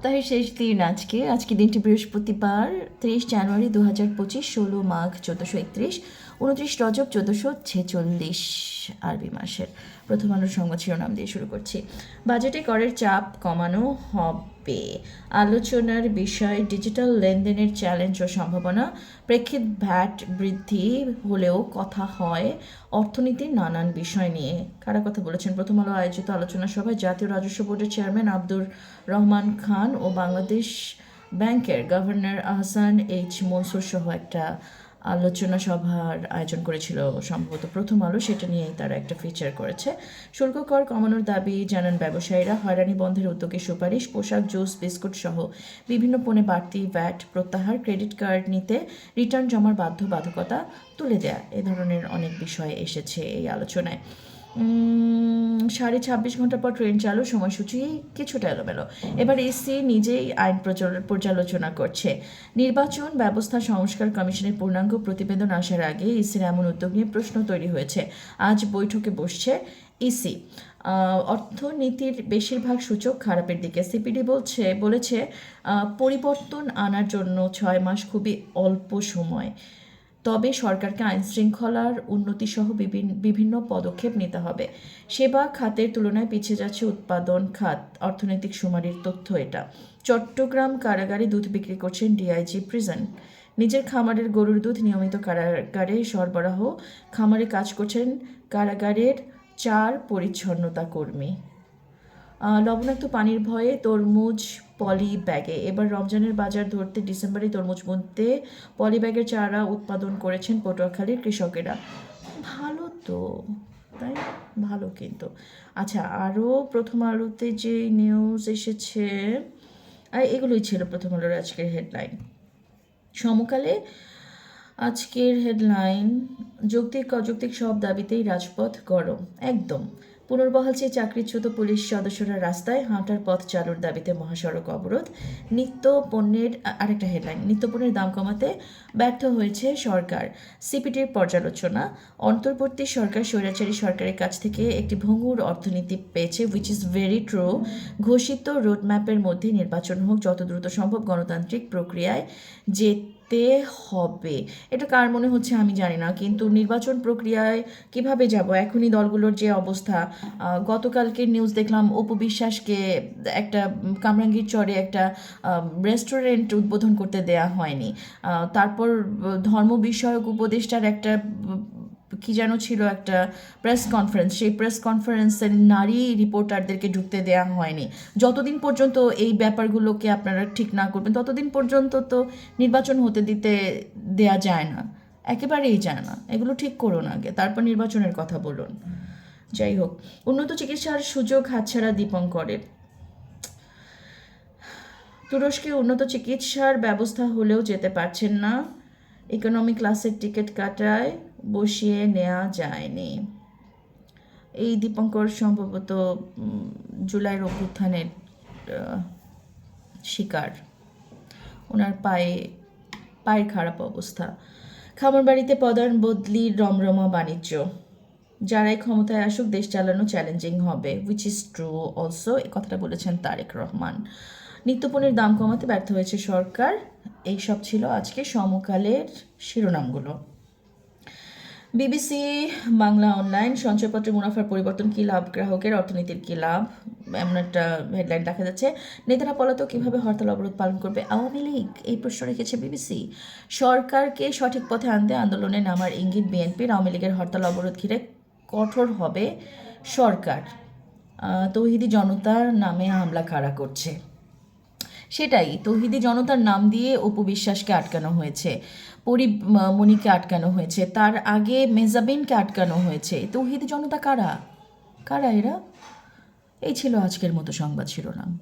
সপ্তাহের শেষ দিন আজকে। আজকে দিনটি বৃহস্পতিবার তেইশ জানুয়ারি দু হাজার পঁচিশ, ষোলো মাঘ চোদ্দোশো একত্রিশ। উনত্রিশ রজব চোদ্দোশো ছেচল্লিশ আরবি মাসের প্রথম আলোর সংবাদ শিরোনাম দিয়ে শুরু করছি। বাজেটে করের চাপ কমানো হবে। আলোচনার বিষয়, ডিজিটাল লেনদেনের চ্যালেঞ্জ ও সম্ভাবনা। প্রেক্ষিত ভ্যাট বৃদ্ধি হলেও কথা হয় অর্থনীতির নানান বিষয় নিয়ে। কারা কথা বলেছেন? প্রথম আলো আয়োজিত আলোচনা সভায় জাতীয় রাজস্ব বোর্ডের চেয়ারম্যান আব্দুর রহমান খান ও বাংলাদেশ ব্যাংকের গভর্নর আহসান এইচ মনসুর সহ একটা আলোচনা সভার আয়োজন করেছিল সম্ভবত প্রথম আলো, সেটা নিয়েই তারা একটা ফিচার করেছে। শুল্ক কর কমানোর দাবি জানান ব্যবসায়ীরা। হয়রানি বন্ধের উদ্যোগে সুপারিশ, পোশাক, জুস, বিস্কুট সহ বিভিন্ন পণ্যে বাড়তি ভ্যাট প্রত্যাহার ক্রেডিট কার্ড নিতে রিটার্ন জমার বাধ্যবাধকতা তুলে দেয়া, এ ধরনের অনেক বিষয় এসেছে এই আলোচনায়। সাড়ে ছাব্বিশ ঘণ্টা পর ট্রেন চালু, সময়সূচি কিছুটা এলোমেলো। এবার এসি নিজেই আইন পর্যালোচনা করছে। নির্বাচন ব্যবস্থা সংস্কার কমিশনের পূর্ণাঙ্গ প্রতিবেদন আসার আগে ইসির এমন উদ্যোগ নিয়ে প্রশ্ন তৈরি হয়েছে। আজ বৈঠকে বসছে ইসি অর্থনীতির বেশিরভাগ সূচক খারাপের দিকে। সিপিডি বলছে, বলেছে পরিবর্তন আনার জন্য ছয় মাস খুবই অল্প সময়। তবে সরকারকে আইন শৃঙ্খলার উন্নতি সহ বিভিন্ন পদক্ষেপ নিতে হবে। সেবা খাতের তুলনায় পিছিয়ে যাচ্ছে উৎপাদন খাত। অর্থনৈতিক সুমারির তথ্য এটা। চট্টগ্রাম কারাগারে দুধ বিক্রি করছেন ডিআইজি প্রিজন। নিজের খামারের গরুর দুধ নিয়মিত কারাগারে সরবরাহ। খামারে কাজ করছেন কারাগারের চার পরিচ্ছন্নতা কর্মী। লবণাক্ত পানির ভয়ে তরমুজ পলি ব্যাগে। এবার রমজানের বাজার ধরতে ডিসেম্বরে তরমুজ বুনতে পলি ব্যাগের চারা উৎপাদন করেছেন পটুয়াখালীর কৃষকেরা। ভালো তো, তাই? ভালো কিন্তু। আচ্ছা আরও প্রথম আলোতে যে নিউজ এসেছে এগুলোই ছিল প্রথম আলোর আজকের হেডলাইন সমকালে আজকের হেডলাইন যৌক্তিক, অযৌক্তিক সব দাবিতেই রাজপথ গরম। একদম। পুনর্বহাল চেয়ে চাকরিচ্যুত পুলিশ সদস্যরা রাস্তায় হাঁটার পথ চালুর দাবিতে মহাসড়ক অবরোধ। নিত্য পণ্যের আরেকটা হেডলাইন নিত্য পণ্যের দাম কমাতে ব্যর্থ হয়েছে সরকার। সিপিটির পর্যালোচনা, অন্তর্বর্তী সরকার স্বৈরাচারী সরকারের কাছ থেকে একটি ভঙ্গুর অর্থনীতি পেয়েছে উইচ ইজ ভেরি ট্রু ঘোষিত রোডম্যাপের মধ্যে নির্বাচন হোক, যত দ্রুত সম্ভব গণতান্ত্রিক প্রক্রিয়ায় যেতে হবে। এটা কার মনে হচ্ছে আমি জানি না, কিন্তু নির্বাচন প্রক্রিয়ায় কীভাবে যাব? এখনই দলগুলোর যে অবস্থা গতকালকে নিউজ দেখলাম অপু বিশ্বাসকে একটা কামরাঙ্গীর চরে একটা রেস্টুরেন্ট উদ্বোধন করতে দেয়া হয়নি। তারপর ধর্ম বিষয়ক উপদেষ্টার একটা কি যেন ছিল একটা প্রেস কনফারেন্স সেই প্রেস কনফারেন্সে নারী রিপোর্টারদেরকে ঢুকতে দেয়া হয়নি। যতদিন পর্যন্ত এই ব্যাপারগুলোকে আপনারা ঠিক না করবেন, ততদিন পর্যন্ত তো নির্বাচন হতে দিতে দেয়া যায় না। একেবারেই যায় না। এগুলো ঠিক করুন আগে, তারপর নির্বাচনের কথা বলুন। যাই হোক, উন্নত চিকিৎসার সুযোগ হাতছাড়া দীপঙ্করের। তুরস্কে উন্নত চিকিৎসার ব্যবস্থা হলেও যেতে পারছেন না। ইকোনমি ক্লাসের টিকিট কাটায়। বসিয়ে নেওয়া যায়নি। এই দীপঙ্কর সম্ভবত জুলাইয়ের অভ্যুত্থানের শিকার। ওনার পায়ে, পায়ের খারাপ অবস্থা। খামার বাড়িতে পদায়ন বদলির রমরমা বাণিজ্য। যারাই ক্ষমতায় আসুক, দেশ চালানো চ্যালেঞ্জিং হবে উইচ ইজ ট্রু অলসো এই কথাটা বলেছেন তারেক রহমান। নিত্যপণ্যের দাম কমাতে ব্যর্থ হয়েছে সরকার। এইসব ছিল আজকে সমকালের শিরোনামগুলো। বিবিসি বাংলা অনলাইন সঞ্চয়পত্রের মুনাফার পরিবর্তন কী লাভ? গ্রাহকের অর্থনীতির কী লাভ? এমন একটা হেডলাইন দেখা যাচ্ছে। নেতারা পলাতক কীভাবে হরতাল অবরোধ পালন করবে আওয়ামী লীগ? এই প্রশ্ন রেখেছে বিবিসি। সরকারকে সঠিক পথে আনতে আন্দোলনে নামার ইঙ্গিত বিএনপির। আওয়ামী লীগের হরতাল অবরোধ ঘিরে কঠোর হবে সরকার। তৌহিদি জনতার নামে হামলা কারা করছে। সেটাই, তহিদি জনতার নাম দিয়ে অপু বিশ্বাসকে আটকানো হয়েছে পরিমণিকে আটকানো হয়েছে, তার আগে মেজাবিনকে আটকানো হয়েছে, তহিদি জনতা কারা? কারা এরা? এই ছিল আজকের মতো সংবাদ শিরোনাম।